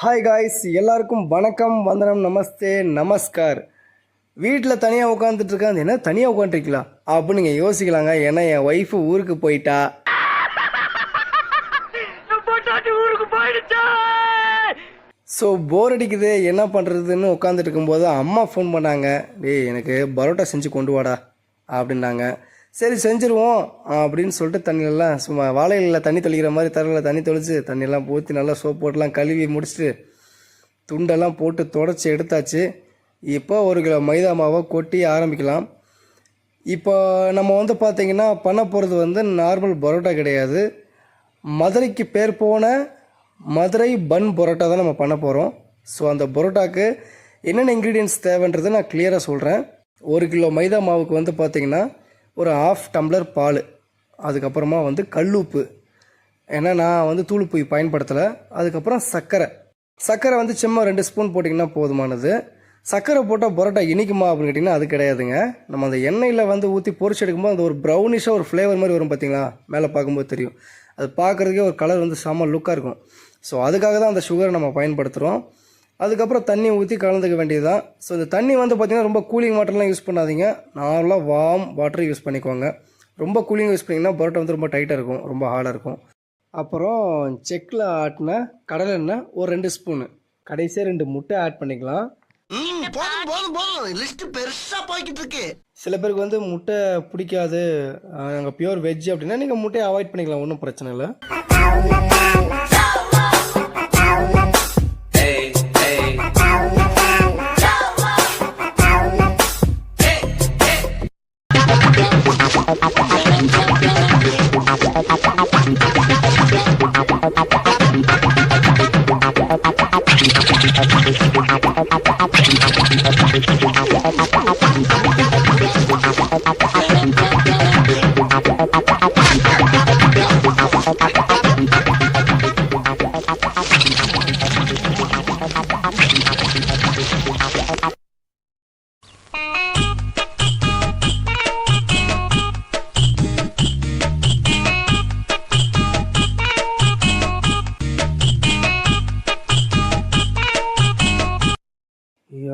Hi guys எல்லாருக்கும் வணக்கம் வந்தனம் நமஸ்தே நமஸ்கார். வீட்டில் தனியாக உட்காந்துட்டு இருக்காங்க என்ன தனியாக உட்காந்துருக்கீங்களா அப்படின்னு நீங்கள் யோசிக்கலாங்க. ஏன்னா என் ஒய்ஃபு ஊருக்கு போயிட்டா. ஸோ போர் அடிக்குது. என்ன பண்ணுறதுன்னு உட்காந்துட்டு இருக்கும்போது அம்மா ஃபோன் பண்ணாங்க. டேய் எனக்கு பரோட்டா செஞ்சு கொண்டு வாடா அப்படின்னாங்க. சரி செஞ்சுருவோம் அப்படின்னு சொல்லிட்டு தண்ணியெல்லாம் சும்மா வாழையில் தண்ணி தெளிக்கிற மாதிரி தரையில் தண்ணி தெளித்து தண்ணியெல்லாம் ஊற்றி நல்லா சோப் போட்டுலாம் கழுவி முடிச்சுட்டு துண்டெல்லாம் போட்டு தொடச்சி எடுத்தாச்சு. இப்போ ஒரு கிலோ மைதா மாவை கொட்டி ஆரம்பிக்கலாம். இப்போ நம்ம வந்து பார்த்திங்கன்னா பண்ண போகிறது வந்து நார்மல் பரோட்டா கிடையாது. மதுரைக்கு பேர் போன மதுரை பன் பரோட்டா தான் நம்ம பண்ண போகிறோம் ஸோ அந்த பரோட்டாக்கு என்னென்ன இன்க்ரீடியன்ஸ் தேவைன்றதை நான் கிளியராக சொல்கிறேன் ஒரு கிலோ மைதா மாவுக்கு வந்து பார்த்திங்கன்னா ஒரு ஆஃப் டம்ளர் பால். அதுக்கப்புறமா வந்து கல்லுப்பு. ஏன்னா நான் வந்து தூளுப்பு பயன்படுத்தலை. அதுக்கப்புறம் சர்க்கரை சர்க்கரை வந்து சும்மா ரெண்டு ஸ்பூன் போட்டிங்கன்னா போதுமானது. சர்க்கரை போட்டால் பரோட்டா இனிக்குமா அப்படின்னு கேட்டிங்கன்னா அது கிடையாதுங்க. நம்ம அந்த எண்ணெயில் வந்து ஊற்றி பொறிச்சு எடுக்கும்போது அந்த ஒரு ப்ரௌனிஷாக ஒரு ஃப்ளேவர் மாதிரி வரும் பார்த்தீங்களா மேலே பார்க்கும்போது தெரியும். அது பார்க்குறதுக்கே ஒரு கலர் வந்து செம்ம லுக்காக இருக்கும். ஸோ அதுக்காக தான் அந்த சுகரை நம்ம பயன்படுத்துகிறோம் அதுக்கப்புறம் தண்ணி ஊற்றி கலந்துக்க வேண்டியது தான் ஸோ இந்த தண்ணி வந்து பார்த்திங்கன்னா ரொம்ப கூலிங் வாட்டர்லாம் யூஸ் பண்ணாதீங்க. நார்மலாக வார்ம் வாட்டர் யூஸ் பண்ணிக்கோங்க. ரொம்ப கூலிங் யூஸ் பண்ணிங்கன்னா பரோட்டா வந்து ரொம்ப டைட்டாக இருக்கும். ரொம்ப ஹார்டாக இருக்கும். அப்புறம் செக்கில் ஆட்டின கடலெண்ணெய் ஒரு ரெண்டு ஸ்பூனு கடைசியாக ரெண்டு முட்டை ஆட் பண்ணிக்கலாம். சில பேருக்கு வந்து முட்டை பிடிக்காது. நாங்கள் பியூர் வெஜ் அப்படின்னா நீங்கள் முட்டையை அவாய்ட் பண்ணிக்கலாம். ஒன்றும் பிரச்சனை இல்லை. Thank you.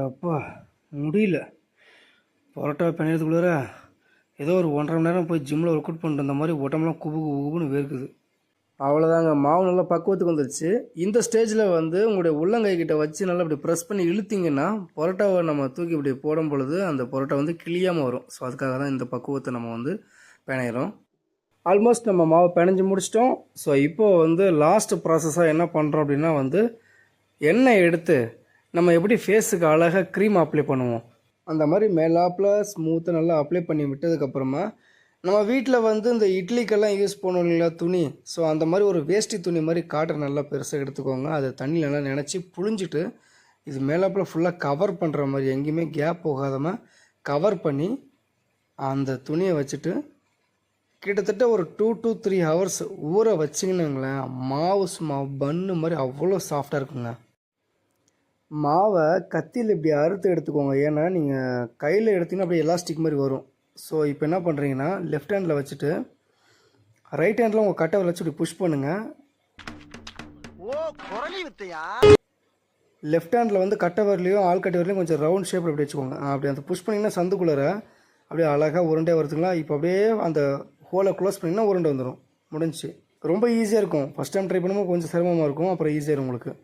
அப்பா முடியல. பரோட்டா பிணையத்துக்குள்ளார ஏதோ ஒரு ஒன்றரை மணி நேரம் போய் ஜிம்மில் ஒர்க் அவுட் பண்ணிட்டு வந்த மாதிரி உடம்புலாம் குபு குபுன்னு வேர்க்குது. அவ்வளோதாங்க மாவு நல்லா பக்குவத்துக்கு வந்துருச்சு. இந்த ஸ்டேஜில் வந்து உங்களுடைய உள்ளங்கை கிட்ட வச்சு நல்லா இப்படி ப்ரெஸ் பண்ணி இழுத்திங்கன்னா பரோட்டாவை நம்ம தூக்கி இப்படி போடும் பொழுது அந்த பரோட்டா வந்து கிளியாமல் வரும். ஸோ அதுக்காக தான் இந்த பக்குவத்தை நம்ம வந்து பிணையிறோம். ஆல்மோஸ்ட் நம்ம மாவை பிணைஞ்சு முடிச்சிட்டோம். ஸோ இப்போது வந்து லாஸ்ட் ப்ராசஸாக என்ன பண்ணுறோம் அப்படின்னா வந்து எண்ணெய் எடுத்து நம்ம எப்படி ஃபேஸுக்கு அழகாக க்ரீம் அப்ளை பண்ணுவோம்? அந்த மாதிரி மேலாப்பில் ஸ்மூத்தாக நல்லா அப்ளை பண்ணி விட்டதுக்கப்புறமா நம்ம வீட்டில் வந்து இந்த இட்லிக்கெல்லாம் யூஸ் பண்ணுவோம் இல்லைங்களா துணி. ஸோ அந்த மாதிரி ஒரு வேஷ்டி துணி மாதிரி காட்டன் நல்லா பெருசாக எடுத்துக்கோங்க. அதை தண்ணியில் நல்லா நினச்சி புழிஞ்சிட்டு இது மேலாப்பில் ஃபுல்லாக கவர் பண்ணுற மாதிரி எங்கேயுமே கேப் போகாதமல் கவர் பண்ணி அந்த துணியை வச்சுட்டு கிட்டத்தட்ட ஒரு டூ டு த்ரீ ஹவர்ஸ் ஊற வச்சிங்கன்னுங்களேன் மாவு சும்மா பன்னு மாதிரி அவ்வளோ சாஃப்டாக இருக்குங்க. மாவை கத்தியில் இப்படி அறுத்து எடுத்துக்கோங்க. ஏன்னா நீங்கள் கையில் எடுத்தீங்கன்னா அப்படியே எலாஸ்டிக் மாதிரி வரும். ஸோ இப்போ என்ன பண்ணுறீங்கன்னா லெஃப்ட் ஹேண்டில் வச்சுட்டு ரைட் ஹேண்டில் உங்கள் கட்டை வச்சு இப்படி புஷ் பண்ணுங்கள் ஓ குரலி வித்தையா? லெஃப்ட் ஹேண்டில் வந்து கட்டை வரலையும் ஆள் கட்டை வரலையும் கொஞ்சம் ரவுண்ட் ஷேப்பில் அப்படி வச்சுக்கோங்க. அப்படி அந்த புஷ் பண்ணிங்கன்னா சந்துக்குள்ளார அப்படியே அழகாக உருண்டே வரதுங்களா? இப்போ அப்படியே அந்த ஹோலை க்ளோஸ் பண்ணிங்கன்னா உருண்டை வந்துடும் முடிஞ்சுச்சு. ரொம்ப ஈஸியாக இருக்கும். ஃபஸ்ட் டைம் ட்ரை பண்ணும்போது கொஞ்சம் சிரமமாக இருக்கும். அப்புறம் ஈஸியாக இருக்கும் உங்களுக்கு.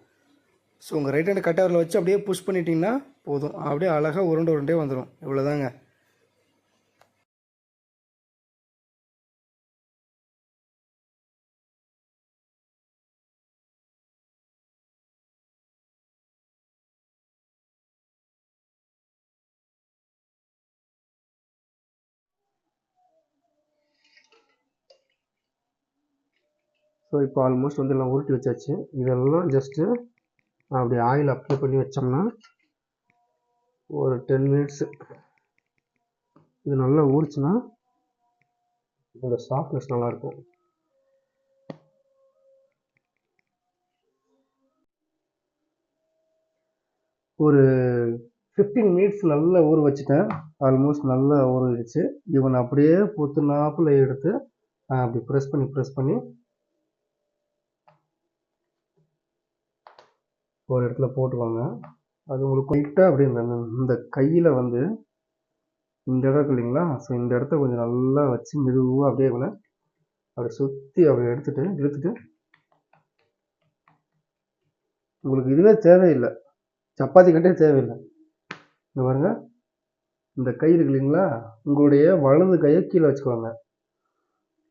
ஸோ உங்கள் ரைட் ஹேண்ட் கட்டவரில் வச்சு அப்படியே புஷ் பண்ணிட்டீங்கன்னா போதும். அப்படியே அழகாக உருண்டை உருண்டே வந்துடும் இவ்வளோதாங்க ஸோ இப்போ ஆல்மோஸ்ட் வந்து எல்லாம் உருட்டி வச்சாச்சு. இதெல்லாம் ஜஸ்ட்டு அப்படி ஆயில் அப்ளை பண்ணி வச்சோம்னா ஒரு டென் மினிட்ஸு இது நல்லா ஊறிச்சுன்னா இதோட சாஃப்ட்னஸ் நல்லாயிருக்கும் ஒரு ஃபிஃப்டீன் மினிட்ஸ் நல்லா ஊற வச்சுட்டேன் ஆல்மோஸ்ட் நல்லா ஊறிடுச்சு. இவன் அப்படியே பொத்து நாப்பில் எடுத்து அப்படி ப்ரெஸ் பண்ணி ப்ரெஸ் பண்ணி ஒரு இடத்துல போட்டுக்கோங்க. அது உங்களுக்கு லைட்டாக அப்படியே இந்த இந்த கையில் வந்து இந்த இடம் இருக்கு இல்லைங்களா? ஸோ இந்த இடத்த கொஞ்சம் நல்லா வச்சு மெதுவாக அப்படியே கூட அப்படி சுற்றி அப்படி எடுத்துட்டு இழுத்துட்டு உங்களுக்கு இதுவே தேவையில்லை. சப்பாத்தி கட்டே தேவையில்லை. இந்த பாருங்க. இந்த கை இருக்கு இல்லைங்களா? உங்களுடைய வலது கையை கீழே வச்சுக்கோங்க.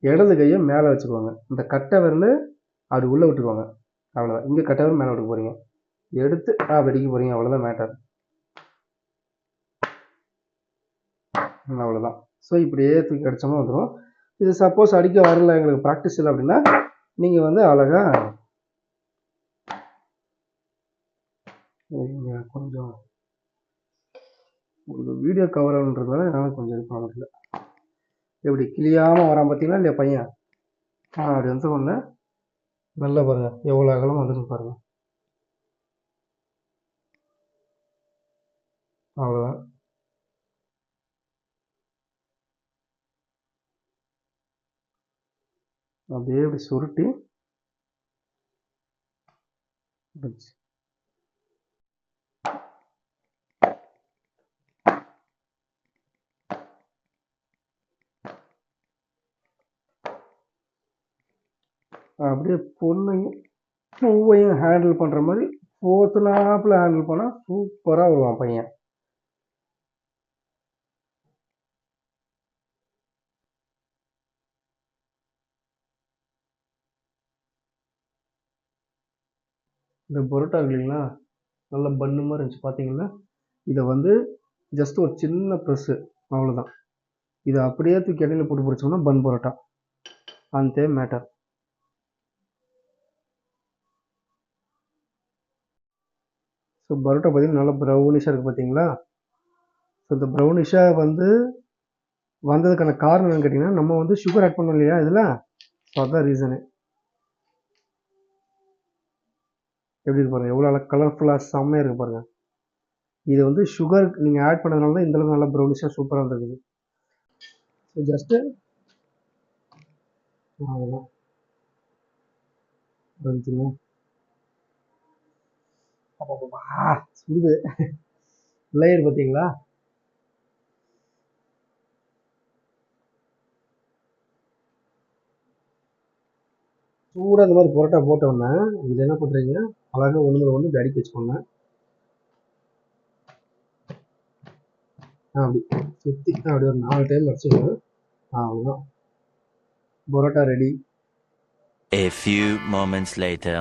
இடது கையை மேலே வச்சுக்கோங்க. இந்த கட்டை விரல் அப்படி உள்ளே விட்டுக்கோங்க. அவ்வளோதான் இங்கே கட்டை விரல் மேலே விட்டு போகிறீங்க எடுத்து நான் வெடிக்க போகிறீங்க அவ்வளோதான் மேட்டர் அவ்வளோதான் ஸோ இப்படியே தூக்கி அடிச்சோம்னா வந்துடும் இது சப்போஸ் அடிக்க வரல எங்களுக்கு ப்ராக்டிஸ் இல்லை அப்படின்னா நீங்கள் வந்து அழகா கொஞ்சம் ஒரு வீடியோ கவர் ஆகுன்றதுனால என்னால் கொஞ்சம் இது பண்ண முடியல. எப்படி கிளியாமல் வரான் பார்த்தீங்களா இல்லையா பையன்? ஆ அப்படி வந்து ஒன்று நல்லா பாருங்கள் எவ்வளோ அகலம் வந்துன்னு பாருங்கள் அவ்வளோதான் அப்படியே இப்படி சுருட்டி அப்படியே பொண்ணையும் பூவையும் ஹேண்டில் பண்ணுற மாதிரி போத்துனாப்பில் ஹேண்டில் பண்ணால் சூப்பராக வருவான் பையன். இந்த பரோட்டா இருக்கு இல்லைங்களா? நல்ல பன்னு மாதிரி இருந்துச்சு பார்த்தீங்களா இதை வந்து ஜஸ்ட் ஒரு சின்ன ப்ரெஸ்ஸு அவ்வளோதான் இதை அப்படியே தூக்கி இடையில போட்டு பிடிச்சோம்னா பன் பரோட்டா. அந்தே மேட்டர் ஸோ பரோட்டா பார்த்தீங்கன்னா நல்லா ப்ரௌனிஷாக இருக்குது பார்த்தீங்களா ஸோ இந்த ப்ரௌனிஷாக வந்து வந்ததுக்கான காரணம் என்னன்னு கேட்டிங்கன்னா நம்ம வந்து சுகர் ஆட் பண்ணோம் இல்லையா இதில்? ஸோ அதுதான் ரீசனு எப்படி இருக்கு எவ்வளோ எவ்வளோ கலர்ஃபுல்லாக செம்மையாக இருக்கு பாருங்கள் இது வந்து சுகர் நீங்கள் ஆட் பண்ணதுனால தான் இந்தளவுக்கு நல்லா ப்ரௌனிஷாக சூப்பராக இருந்திருக்குது ஸோ ஜஸ்ட்டு அவ்வளோதான் சுடுது. லேயர் பார்த்தீங்களா? சூடாக இந்த மாதிரி பரோட்டா போட்டோன்னே இதில் என்ன பண்ணுறீங்க அழகாக ஒன்று மேலே ஒன்று இப்படி அடுக்கி வச்சுக்கோங்க. ஆ அப்படி. சுற்றி அப்படி ஒரு நாலு டைம் வச்சுக்கோங்க. அவ்வளோதான் parotta ready A few moments later.